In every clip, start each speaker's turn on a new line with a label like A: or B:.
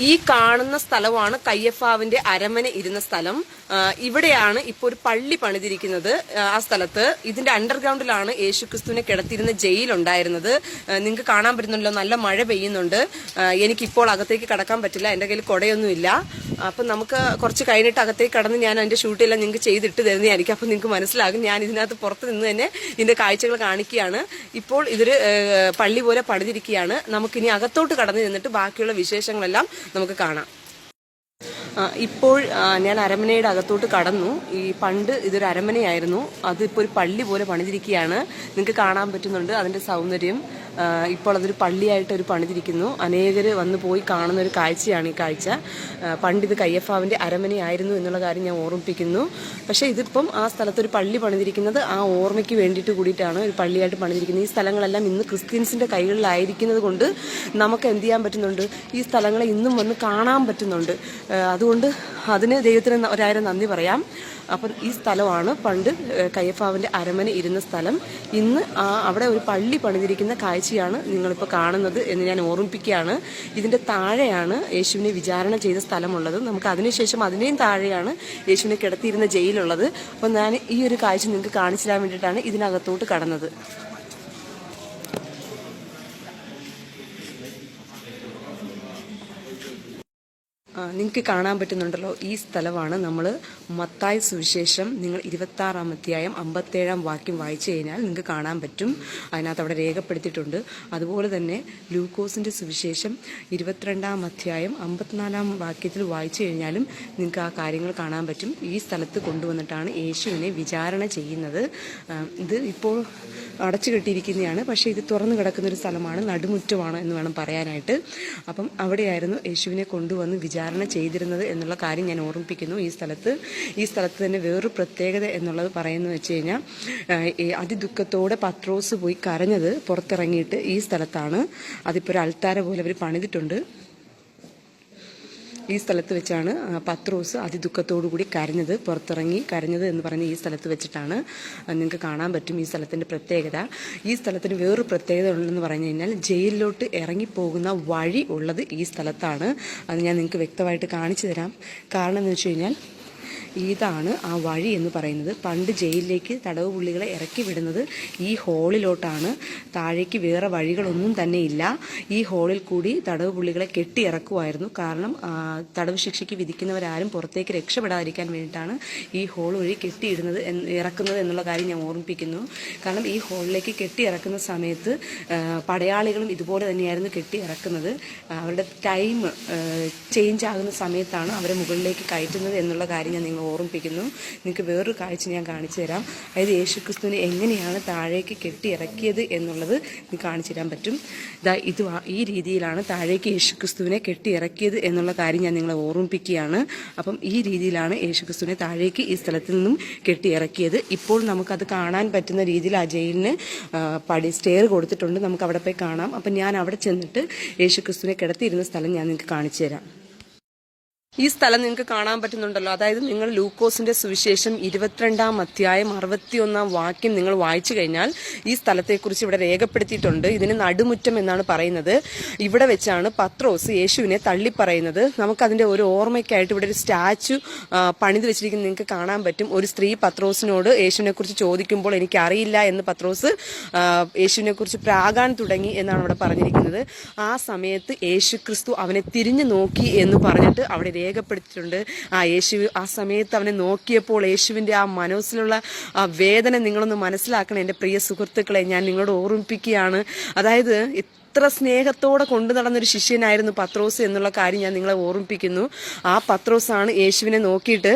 A: ഈ കാണുന്ന സ്ഥലമാണ് കയ്യഫാവിന്റെ അരമന ഇരുന്ന സ്ഥലം. ഇവിടെയാണ് ഇപ്പോൾ ഒരു പള്ളി പണിതിരിക്കുന്നത്. ആ, സ്ഥലത്ത് ഇതിന്റെ അണ്ടർഗ്രൗണ്ടിലാണ് യേശുക്രിസ്തുവിനെ കിടത്തിയിരുന്ന ജയിൽ ഉണ്ടായിരുന്നത്. നിങ്ങൾക്ക് കാണാൻ പറ്റുന്നുണ്ടല്ലോ നല്ല മഴ പെയ്യുന്നുണ്ട്. എനിക്കിപ്പോൾ അകത്തേക്ക് കടക്കാൻ പറ്റില്ല എന്റെ കയ്യിൽ കുടയൊന്നുമില്ല. അപ്പം നമുക്ക് കുറച്ച് കഴിഞ്ഞിട്ട് അകത്തേക്ക് കടന്ന് ഞാൻ അതിന്റെ ഷൂട്ടെല്ലാം നിങ്ങൾക്ക് ചെയ്തിട്ട് തരുന്നതായിരിക്കും. അപ്പം നിങ്ങൾക്ക് മനസ്സിലാകും ഞാൻ ഇതിനകത്ത് പുറത്ത് നിന്ന് തന്നെ ഇതിന്റെ കാഴ്ചകൾ കാണിക്കുകയാണ്. ഇപ്പോൾ ഇതൊരു പള്ളി പോലെ പണിതിരിക്കുകയാണ്. നമുക്കിനി അകത്തോട്ട് കടന്നു നിന്നിട്ട് ബാക്കിയുള്ള വിശേഷങ്ങളെല്ലാം നമുക്ക് കാണാം. ഇപ്പോൾ ഞാൻ അരമനയുടെ അകത്തോട്ട് കടന്നു. ഈ പണ്ട് ഇതൊരു അരമനയായിരുന്നു. അതിപ്പോൾ ഒരു പള്ളി പോലെ പണിതിരിക്കുകയാണ്. നിങ്ങൾക്ക് കാണാൻ പറ്റുന്നുണ്ട് അതിന്റെ സൗന്ദര്യം. ഇപ്പോൾ അതൊരു പള്ളിയായിട്ട് ഒരു പണിതിരിക്കുന്നു. അനേകർ വന്നു പോയി കാണുന്ന ഒരു കാഴ്ചയാണ് ഈ കാഴ്ച. ആ, പണ്ട് ഇത് കയ്യഫാവിന്റെ അരമനയായിരുന്നു എന്നുള്ള കാര്യം ഞാൻ ഓർമ്മിപ്പിക്കുന്നു. പക്ഷേ ഇതിപ്പം ആ സ്ഥലത്തൊരു പള്ളി പണിതിരിക്കുന്നത് ആ ഓർമ്മയ്ക്ക് വേണ്ടിയിട്ട് കൂടിയിട്ടാണ് ഒരു പള്ളിയായിട്ട് പണിതിരിക്കുന്നത്. ഈ സ്ഥലങ്ങളെല്ലാം ഇന്ന് ക്രിസ്ത്യൻസിന്റെ കൈകളിലായിരിക്കുന്നത് കൊണ്ട് നമുക്ക് എന്ത് ചെയ്യാൻ പറ്റുന്നുണ്ട്? ഈ സ്ഥലങ്ങളെ ഇന്നും വന്ന് കാണാൻ പറ്റുന്നുണ്ട്. ആ, അതുകൊണ്ട് അതിന് ദൈവത്തിന് ഒരായിരം നന്ദി പറയാം. അപ്പം ഈ സ്ഥലമാണ് പണ്ട് കയ്യഫാവിന്റെ അരമന ഇരുന്ന സ്ഥലം. ഇന്ന് ആ അവിടെ ഒരു പള്ളി പണിതിരിക്കുന്ന കാഴ്ചയാണ് നിങ്ങളിപ്പോൾ കാണുന്നത് എന്ന് ഞാൻ ഓർമ്മിപ്പിക്കുകയാണ്. ഇതിന്റെ താഴെയാണ് യേശുവിനെ വിചാരണ ചെയ്ത സ്ഥലമുള്ളത്. നമുക്ക് അതിനുശേഷം അതിനെയും താഴെയാണ് യേശുവിനെ കിടത്തിയിരുന്ന ജയിലുള്ളത്. അപ്പം ഞാൻ ഈ ഒരു കാഴ്ച നിങ്ങൾക്ക് കാണിച്ചു തരാൻ വേണ്ടിയിട്ടാണ് ഇതിനകത്തോട്ട് കടന്നത്. നിങ്ങൾക്ക് കാണാൻ പറ്റുന്നുണ്ടല്ലോ ഈ സ്ഥലമാണ് നമ്മൾ മത്തായ സുവിശേഷം നിങ്ങൾ ഇരുപത്തി ആറാം അധ്യായം അമ്പത്തേഴാം വാക്യം വായിച്ചു കഴിഞ്ഞാൽ നിങ്ങൾക്ക് കാണാൻ പറ്റും. അതിനകത്ത് അവിടെ രേഖപ്പെടുത്തിയിട്ടുണ്ട്. അതുപോലെ തന്നെ ലൂക്കോസിന്റെ സുവിശേഷം ഇരുപത്തിരണ്ടാം അധ്യായം അമ്പത്തിനാലാം വാക്യത്തിൽ വായിച്ചു കഴിഞ്ഞാലും നിങ്ങൾക്ക് ആ കാര്യങ്ങൾ കാണാൻ പറ്റും. ഈ സ്ഥലത്ത് കൊണ്ടുവന്നിട്ടാണ് യേശുവിനെ വിചാരണ ചെയ്യുന്നത്. ഇത് ഇപ്പോൾ അടച്ചു കെട്ടിയിരിക്കുന്നതാണ്. പക്ഷേ ഇത് തുറന്നു കിടക്കുന്ന ഒരു സ്ഥലമാണ് നടുമുറ്റമാണ് എന്ന് വേണം പറയാനായിട്ട്. അപ്പം അവിടെയായിരുന്നു യേശുവിനെ കൊണ്ടുവന്ന് വിചാരണ ചെയ്തിരുന്നത് എന്നുള്ള കാര്യം ഞാൻ ഓർമ്മിപ്പിക്കുന്നു. ഈ സ്ഥലത്ത് ഈ സ്ഥലത്ത് തന്നെ വേറൊരു പ്രത്യേകത എന്നുള്ളത് പറയുന്നത് വെച്ച് കഴിഞ്ഞാൽ അതിദുഃഖത്തോടെ പത്രോസ് പോയി കരഞ്ഞത് പുറത്തിറങ്ങിയിട്ട് ഈ സ്ഥലത്താണ്. അതിപ്പോൾ ഒരു അൽത്താര പോലെ അവർ പണിതിട്ടുണ്ട്. ഈ സ്ഥലത്ത് വെച്ചാണ് പത്രോസ് അതിദുഃഖത്തോടു കൂടി കരഞ്ഞത് പുറത്തിറങ്ങി കരഞ്ഞത് എന്ന് പറഞ്ഞ് ഈ സ്ഥലത്ത് വെച്ചിട്ടാണ് നിങ്ങൾക്ക് കാണാൻ പറ്റും ഈ സ്ഥലത്തിന്റെ പ്രത്യേകത. ഈ സ്ഥലത്തിന് വേറൊരു പ്രത്യേകത ഉണ്ടെന്ന് പറഞ്ഞു കഴിഞ്ഞാൽ ജയിലിലോട്ട് ഇറങ്ങിപ്പോകുന്ന വഴി ഉള്ളത് ഈ സ്ഥലത്താണ്. അത് ഞാൻ നിങ്ങൾക്ക് വ്യക്തമായിട്ട് കാണിച്ചു തരാം. കാരണം എന്ന് വെച്ച് കഴിഞ്ഞാൽ ഇതാണ് ആ വഴി എന്ന് പറയുന്നത്. പണ്ട് ജയിലിലേക്ക് തടവ് പുള്ളികളെ ഇറക്കി വിടുന്നത് ഈ ഹോളിലോട്ടാണ്. താഴേക്ക് വേറെ വഴികളൊന്നും തന്നെ ഇല്ല. ഈ ഹോളിൽ കൂടി തടവ് പുള്ളികളെ കെട്ടി ഇറക്കുമായിരുന്നു കാരണം തടവ് ശിക്ഷയ്ക്ക് വിധിക്കുന്നവരാരും പുറത്തേക്ക് രക്ഷപ്പെടാതിരിക്കാൻ വേണ്ടിയിട്ടാണ് ഈ ഹോൾ വഴി കെട്ടിയിടുന്നത് ഇറക്കുന്നത് എന്നുള്ള കാര്യം ഞാൻ ഓർമ്മിപ്പിക്കുന്നു. കാരണം ഈ ഹോളിലേക്ക് കെട്ടി ഇറക്കുന്ന സമയത്ത് പടയാളികളും ഇതുപോലെ തന്നെയായിരുന്നു കെട്ടി ഇറക്കുന്നത് അവരുടെ ടൈം ചേഞ്ച് ആകുന്ന സമയത്താണ് അവരെ മുകളിലേക്ക് കയറ്റുന്നത് എന്നുള്ള കാര്യം ഞാൻ നിങ്ങളെ ഓർമ്മിപ്പിക്കുന്നു. നിങ്ങൾക്ക് വേറൊരു കാഴ്ച ഞാൻ കാണിച്ചു തരാം. അതായത് യേശുക്രിസ്തുവിനെ എങ്ങനെയാണ് താഴേക്ക് കെട്ടി ഇറക്കിയത് എന്നുള്ളത് നിങ്ങൾക്ക് കാണിച്ചു തരാൻ പറ്റും. ഇതാ ഇത് ഈ രീതിയിലാണ് താഴേക്ക് യേശുക്രിസ്തുവിനെ കെട്ടി ഇറക്കിയത് എന്നുള്ള കാര്യം ഞാൻ നിങ്ങളെ ഓർമ്മിപ്പിക്കുകയാണ്. അപ്പം ഈ രീതിയിലാണ് യേശുക്രിസ്തുവിനെ താഴേക്ക് ഈ സ്ഥലത്ത് നിന്നും കെട്ടി ഇറക്കിയത് ഇപ്പോൾ നമുക്കത് കാണാൻ പറ്റുന്ന രീതിയിൽ ആ ജയിലിന് പടി സ്റ്റെയർ കൊടുത്തിട്ടുണ്ട്. നമുക്ക് അവിടെ പോയി കാണാം. അപ്പം ഞാൻ അവിടെ ചെന്നിട്ട് യേശുക്രിസ്തുവിനെ കിടത്തിയിരുന്ന സ്ഥലം ഞാൻ നിങ്ങൾക്ക് കാണിച്ചു തരാം. ഈ സ്ഥലം നിങ്ങൾക്ക് കാണാൻ പറ്റുന്നുണ്ടല്ലോ. അതായത് നിങ്ങൾ ലൂക്കോസിന്റെ സുവിശേഷം ഇരുപത്തിരണ്ടാം അധ്യായം അറുപത്തിയൊന്നാം വാക്യം നിങ്ങൾ വായിച്ചു കഴിഞ്ഞാൽ ഈ സ്ഥലത്തെക്കുറിച്ച് ഇവിടെ രേഖപ്പെടുത്തിയിട്ടുണ്ട്. ഇതിന് നടുമുറ്റം എന്നാണ് പറയുന്നത്. ഇവിടെ വെച്ചാണ് പത്രോസ് യേശുവിനെ തള്ളിപ്പറയുന്നത്. നമുക്കതിന്റെ ഒരു ഓർമ്മയ്ക്കായിട്ട് ഇവിടെ ഒരു സ്റ്റാച്ചു പണിത് വെച്ചിരിക്കുന്നത് നിങ്ങൾക്ക് കാണാൻ പറ്റും. ഒരു സ്ത്രീ പത്രോസിനോട് യേശുവിനെ കുറിച്ച് ചോദിക്കുമ്പോൾ എനിക്കറിയില്ല എന്ന് പത്രോസ് യേശുവിനെ കുറിച്ച് പ്രാകാൻ തുടങ്ങി എന്നാണ് ഇവിടെ പറഞ്ഞിരിക്കുന്നത്. ആ സമയത്ത് യേശു അവനെ തിരിഞ്ഞു നോക്കി എന്ന് പറഞ്ഞിട്ട് അവിടെ രേഖപ്പെടുത്തിയിട്ടുണ്ട്. ആ യേശു ആ സമയത്ത് അവനെ നോക്കിയപ്പോൾ യേശുവിന്റെ ആ മനസ്സിലുള്ള ആ വേദന നിങ്ങളൊന്ന് മനസ്സിലാക്കണം. എന്റെ പ്രിയ സുഹൃത്തുക്കളെ ഞാൻ നിങ്ങളോട് ഓർമ്മിപ്പിക്കുകയാണ്. അതായത് എത്ര സ്നേഹത്തോടെ കൊണ്ടു നടന്നൊരു ശിഷ്യനായിരുന്നു പത്രോസ് എന്നുള്ള കാര്യം ഞാൻ നിങ്ങളെ ഓർമ്മിപ്പിക്കുന്നു. ആ പത്രോസാണ് യേശുവിനെ നോക്കിയിട്ട്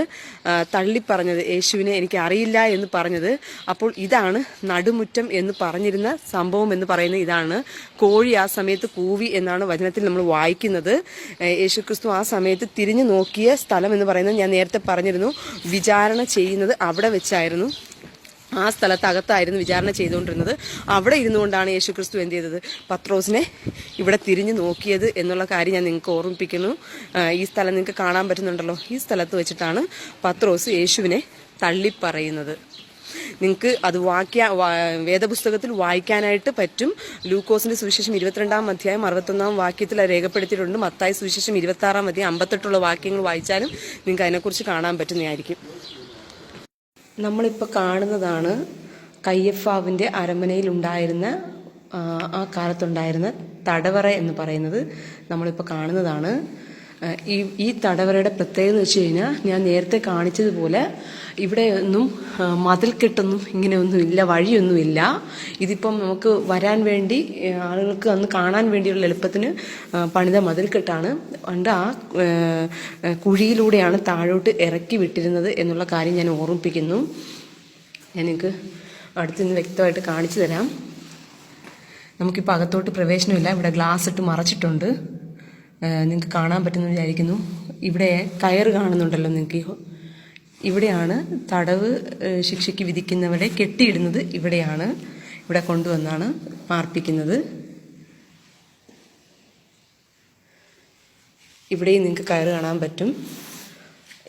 A: തള്ളി തള്ളിപ്പറഞ്ഞത്. യേശുവിനെ എനിക്ക് അറിയില്ല എന്ന് പറഞ്ഞത്. അപ്പോൾ ഇതാണ് നടുമുറ്റം എന്ന് പറഞ്ഞിരുന്ന സംഭവം എന്ന് പറയുന്നത് ഇതാണ്. കോഴി ആ സമയത്ത് കൂവി എന്നാണ് വചനത്തിൽ നമ്മൾ വായിക്കുന്നത്. യേശു യേശുക്രിസ്തു ആ സമയത്ത് തിരിഞ്ഞു നോക്കിയ സ്ഥലം എന്ന് പറയുന്നത് ഞാൻ നേരത്തെ പറഞ്ഞിരുന്നു. വിചാരണ ചെയ്യുന്നത് അവിടെ വെച്ചായിരുന്നു. ആ സ്ഥലത്തകത്തായിരുന്നു വിചാരണ ചെയ്തുകൊണ്ടിരുന്നത്. അവിടെ ഇരുന്നു ഇരുന്നുകൊണ്ടാണ് യേശുക്രിസ്തു എന്ത് ചെയ്തത്? പത്രോസിനെ ഇവിടെ തിരിഞ്ഞു നോക്കിയത് എന്നുള്ള കാര്യം ഞാൻ നിങ്ങൾക്ക് ഓർമ്മിപ്പിക്കുന്നു. ഈ സ്ഥലം നിങ്ങൾക്ക് കാണാൻ പറ്റുന്നുണ്ടല്ലോ. ഈ സ്ഥലത്ത് വെച്ചിട്ടാണ് പത്രോസ് യേശുവിനെ തള്ളിപ്പറയുന്നത്. നിങ്ങൾക്ക് അത് വാക്യ വേദപുസ്തകത്തിൽ വായിക്കാനായിട്ട് പറ്റും. ലൂക്കോസിന്റെ സുവിശേഷം ഇരുപത്തിരണ്ടാം അധ്യായം അറുപത്തൊന്നാം വാക്യത്തിൽ രേഖപ്പെടുത്തിയിട്ടുണ്ട്. മത്തായ സുവിശേഷം ഇരുപത്തി ആറാം അധ്യായം അമ്പത്തെട്ടുള്ള വാക്യങ്ങൾ വായിച്ചാലും നിങ്ങൾക്ക് അതിനെക്കുറിച്ച് കാണാൻ പറ്റുന്നതായിരിക്കും. നമ്മളിപ്പോൾ കാണുന്നതാണ് കയ്യഫാവിന്റെ അരമനയിൽ ഉണ്ടായിരുന്ന ആ കാലത്തുണ്ടായിരുന്ന തടവറ എന്ന് പറയുന്നത് നമ്മളിപ്പോൾ കാണുന്നതാണ്. ഈ ഈ തടവറയുടെ പ്രത്യേകത എന്ന് വെച്ച് കഴിഞ്ഞാൽ ഞാൻ നേരത്തെ കാണിച്ചതുപോലെ ഇവിടെ ഒന്നും കെട്ടൊന്നും മതിൽക്കെട്ടൊന്നും ഇങ്ങനെയൊന്നും ഇല്ല വഴിയൊന്നുമില്ല ഇതിപ്പം നമുക്ക് വരാൻ വേണ്ടി ആളുകൾക്ക് അന്ന് കാണാൻ വേണ്ടിയുള്ള എളുപ്പത്തിന് പണിത മതിൽ കെട്ടാണ്. പണ്ട് ആ, കുഴിയിലൂടെയാണ് താഴോട്ട് ഇറക്കി വിട്ടിരുന്നത് എന്നുള്ള കാര്യം ഞാൻ ഓർമ്മിപ്പിക്കുന്നു. ഞാൻ നിങ്ങൾക്ക് അടുത്തുനിന്ന് വ്യക്തമായിട്ട് കാണിച്ചു തരാം. നമുക്കിപ്പോൾ അകത്തോട്ട് പ്രവേശനമില്ല. ഇവിടെ ഗ്ലാസ് ഇട്ട് മറച്ചിട്ടുണ്ട്. നിങ്ങൾക്ക് കാണാൻ പറ്റുമെന്ന് വിചാരിക്കുന്നു. ഇവിടെ കയർ കാണുന്നുണ്ടല്ലോ നിങ്ങൾക്ക് ഇവിടെയാണ് തടവ് ശിക്ഷയ്ക്ക് വിധിക്കുന്നവരെ കെട്ടിയിടുന്നത് ഇവിടെയാണ്. ഇവിടെ കൊണ്ടുവന്നാണ് പാർപ്പിക്കുന്നത്. ഇവിടെയും നിങ്ങൾക്ക് കയറ് കാണാൻ പറ്റും.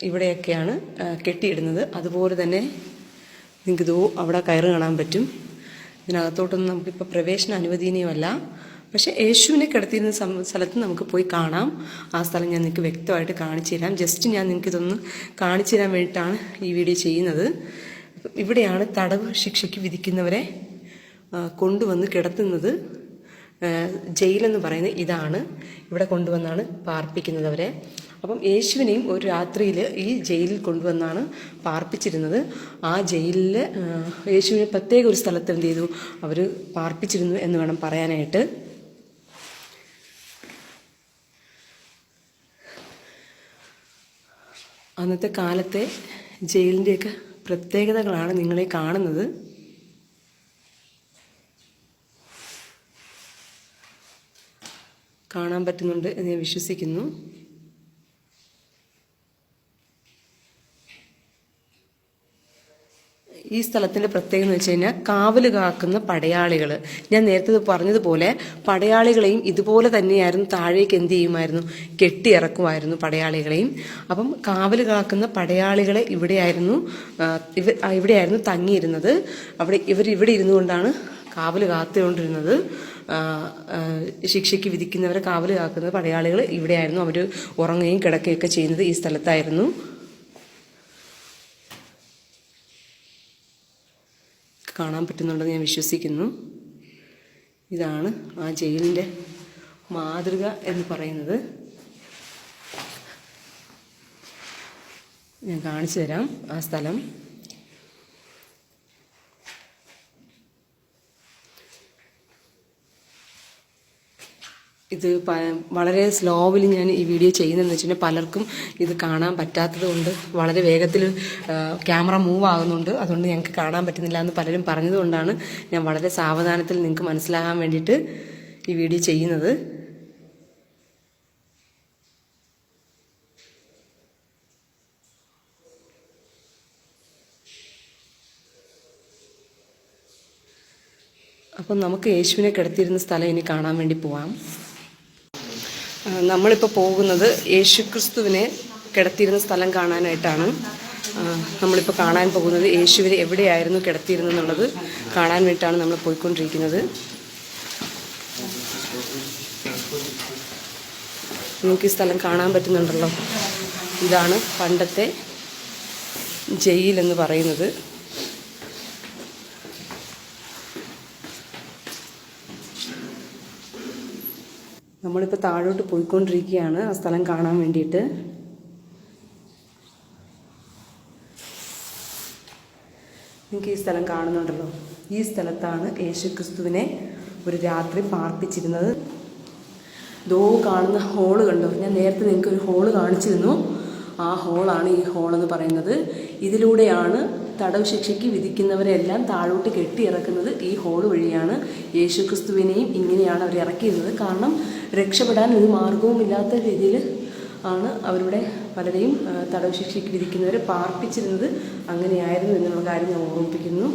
A: ഇവിടെയൊക്കെയാണ് കെട്ടിയിടുന്നത്. അതുപോലെ തന്നെ നിങ്ങൾക്ക് ഇതോ അവിടെ കയറ് കാണാൻ പറ്റും. ഇതിനകത്തോട്ടൊന്നും നമുക്കിപ്പോൾ പ്രവേശന അനുവദനീയമല്ല. പക്ഷേ യേശുവിനെ കിടത്തിയിരുന്ന സ്ഥലത്ത് നമുക്ക് പോയി കാണാം. ആ സ്ഥലം ഞാൻ നിങ്ങൾക്ക് വ്യക്തമായിട്ട് കാണിച്ചു തരാം. ജസ്റ്റ് ഞാൻ നിങ്ങൾക്ക് ഇതൊന്ന് കാണിച്ചു തരാൻ വേണ്ടിയിട്ടാണ് ഈ വീഡിയോ ചെയ്യുന്നത്. ഇവിടെയാണ് തടവ് ശിക്ഷയ്ക്ക് വിധിക്കുന്നവരെ കൊണ്ടുവന്ന് കിടത്തുന്നത്. ജയിലെന്ന് പറയുന്നത് ഇതാണ്. ഇവിടെ കൊണ്ടുവന്നാണ് പാർപ്പിക്കുന്നത് അവരെ അപ്പം യേശുവിനെയും ഒരു രാത്രിയിൽ ഈ ജയിലിൽ കൊണ്ടുവന്നാണ് പാർപ്പിച്ചിരുന്നത്. ആ ജയിലിൽ യേശുവിനെ പ്രത്യേക ഒരു സ്ഥലത്ത് എന്ത് ചെയ്തു? അവർ പാർപ്പിച്ചിരുന്നു എന്ന് വേണം പറയാനായിട്ട്. അന്നത്തെ കാലത്തെ ജയിലിന്റെയൊക്കെ പ്രത്യേകതകളാണ് നിങ്ങളെ കാണുന്നത്. കാണാൻ പറ്റുന്നുണ്ട് എന്ന് ഞാൻ വിശ്വസിക്കുന്നു. ഈ സ്ഥലത്തിന്റെ പ്രത്യേകത എന്ന് വെച്ച് കഴിഞ്ഞാൽ കാവൽ കാക്കുന്ന പടയാളികൾ ഞാൻ നേരത്തെ പറഞ്ഞതുപോലെ പടയാളികളെയും ഇതുപോലെ തന്നെയായിരുന്നു താഴേക്ക് എന്ത് ചെയ്യുമായിരുന്നു? കെട്ടിയിറക്കുമായിരുന്നു പടയാളികളെയും. അപ്പം കാവൽ കാക്കുന്ന പടയാളികളെ ഇവിടെയായിരുന്നു ഇവ ഇവിടെയായിരുന്നു തങ്ങിയിരുന്നത്. അവിടെ ഇവർ ഇവിടെ ഇരുന്നു കൊണ്ടാണ് കാവൽ കാത്തുകൊണ്ടിരുന്നത് ശിക്ഷയ്ക്ക് വിധിക്കുന്നവരെ കാവൽ കാക്കുന്നത് പടയാളികൾ ഇവിടെയായിരുന്നു. അവർ ഉറങ്ങുകയും കിടക്കുകയൊക്കെ ചെയ്യുന്നത് ഈ സ്ഥലത്തായിരുന്നു. കാണാൻ പറ്റുന്നുണ്ടെന്ന് ഞാൻ വിശ്വസിക്കുന്നു. ഇതാണ് ആ ജയിലിന്റെ മാതൃക എന്ന് പറയുന്നത്. ഞാൻ കാണിച്ചു തരാം ആ സ്ഥലം. ഇത് വളരെ സ്ലോവിൽ ഞാൻ ഈ വീഡിയോ ചെയ്യുന്നതെന്ന് വെച്ചിട്ടുണ്ടെങ്കിൽ പലർക്കും ഇത് കാണാൻ പറ്റാത്തത് കൊണ്ട് വളരെ വേഗത്തിൽ ക്യാമറ മൂവ് ആകുന്നുണ്ട് അതുകൊണ്ട് ഞങ്ങൾക്ക് കാണാൻ പറ്റുന്നില്ല എന്ന് പലരും പറഞ്ഞതുകൊണ്ടാണ് ഞാൻ വളരെ സാവധാനത്തിൽ നിങ്ങൾക്ക് മനസ്സിലാകാൻ വേണ്ടിയിട്ട് ഈ വീഡിയോ ചെയ്യുന്നത്. അപ്പം നമുക്ക് യേശുവിനെ കിടത്തിയിരുന്ന സ്ഥലം ഇനി കാണാൻ വേണ്ടി പോവാം. നമ്മളിപ്പോൾ പോകുന്നത് യേശുക്രിസ്തുവിനെ കിടത്തിയിരുന്ന സ്ഥലം കാണാനായിട്ടാണ്. നമ്മളിപ്പോൾ കാണാൻ പോകുന്നത് യേശുവിനെ എവിടെയായിരുന്നു കിടത്തിയിരുന്നെന്നുള്ളത് കാണാൻ വേണ്ടിയിട്ടാണ് നമ്മൾ പോയിക്കൊണ്ടിരിക്കുന്നത്. നിങ്ങൾക്ക് ഈ സ്ഥലം കാണാൻ പറ്റുന്നുണ്ടല്ലോ. ഇതാണ് പണ്ടത്തെ ജയിൽ എന്ന് പറയുന്നത്. നമ്മളിപ്പോൾ താഴോട്ട് പോയിക്കൊണ്ടിരിക്കുകയാണ്. ആ സ്ഥലം കാണാൻ വേണ്ടിയിട്ട്. നിങ്ങൾക്ക് ഈ സ്ഥലം കാണുന്നുണ്ടല്ലോ. ഈ സ്ഥലത്താണ് യേശുക്രിസ്തുവിനെ ഒരു രാത്രി പാർപ്പിച്ചിരുന്നത്. ദോ കാണുന്ന ഹോൾ കണ്ടോ? ഞാൻ നേരത്തെ നിങ്ങൾക്ക് ഒരു ഹോൾ കാണിച്ചിരുന്നു. ആ ഹോളാണ് ഈ ഹോളെന്ന് പറയുന്നത്. ഇതിലൂടെയാണ് തടവ് ശിക്ഷയ്ക്ക് വിധിക്കുന്നവരെല്ലാം താഴോട്ട് കെട്ടിയിറക്കുന്നത് ഈ ഹോൾ വഴിയാണ്. യേശുക്രിസ്തുവിനെയും ഇങ്ങനെയാണ് അവർ ഇറക്കിയിരുന്നത്. കാരണം രക്ഷപ്പെടാൻ ഒരു മാർഗവുമില്ലാത്ത രീതിയിൽ ആണ് അവരുടെ പലരെയും തടവ് ശിക്ഷയ്ക്ക് വിധിക്കുന്നവരെ പാർപ്പിച്ചിരുന്നത്. അങ്ങനെയായിരുന്നു എന്നുള്ള കാര്യം ഞാൻ ഓർമ്മിപ്പിക്കുന്നു.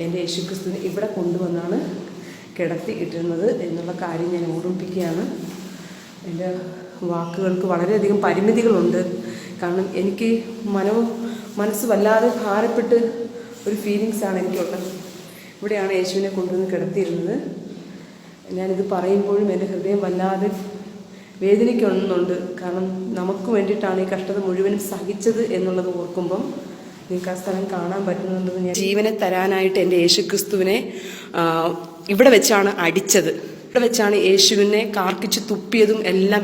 A: എന്റെ യേശുക്രിസ്തുവിനെ ഇവിടെ കൊണ്ടുവന്നാണ് കിടത്തി ഇട്ടിരുന്നത് എന്നുള്ള കാര്യം ഞാൻ ഓർമ്മിപ്പിക്കുകയാണ്. എന്റെ വാക്കുകൾക്ക് വളരെയധികം പരിമിതികളുണ്ട്. കാരണം എനിക്ക് മനോ മനസ്സ് വല്ലാതെ ഭാരപ്പെട്ട് ഒരു ഫീലിങ്സാണ് എനിക്കുള്ളത്. ഇവിടെയാണ് യേശുവിനെ കൊണ്ടുവന്ന് കിടത്തിയിരുന്നത്. ഞാനിത് പറയുമ്പോഴും എന്റെ ഹൃദയം വല്ലാതെ വേദനിക്കുന്നുണ്ട്. കാരണം നമുക്ക് വേണ്ടിയിട്ടാണ് ഈ കഷ്ടത മുഴുവനും സഹിച്ചത് എന്നുള്ളത് ഓർക്കുമ്പം നിങ്ങൾക്ക് ആ സ്ഥലം കാണാൻ പറ്റുന്നുണ്ടെന്ന് ഞാൻ ജീവനെ തരാനായിട്ട് എന്റെ യേശുക്രിസ്തുവിനെ ക്രിസ്തുവിനെ ഇവിടെ വെച്ചാണ് അടിച്ചത്. ഇവിടെ വെച്ചാണ് യേശുവിനെ കാർക്കിച്ച് തുപ്പിയതും എല്ലാം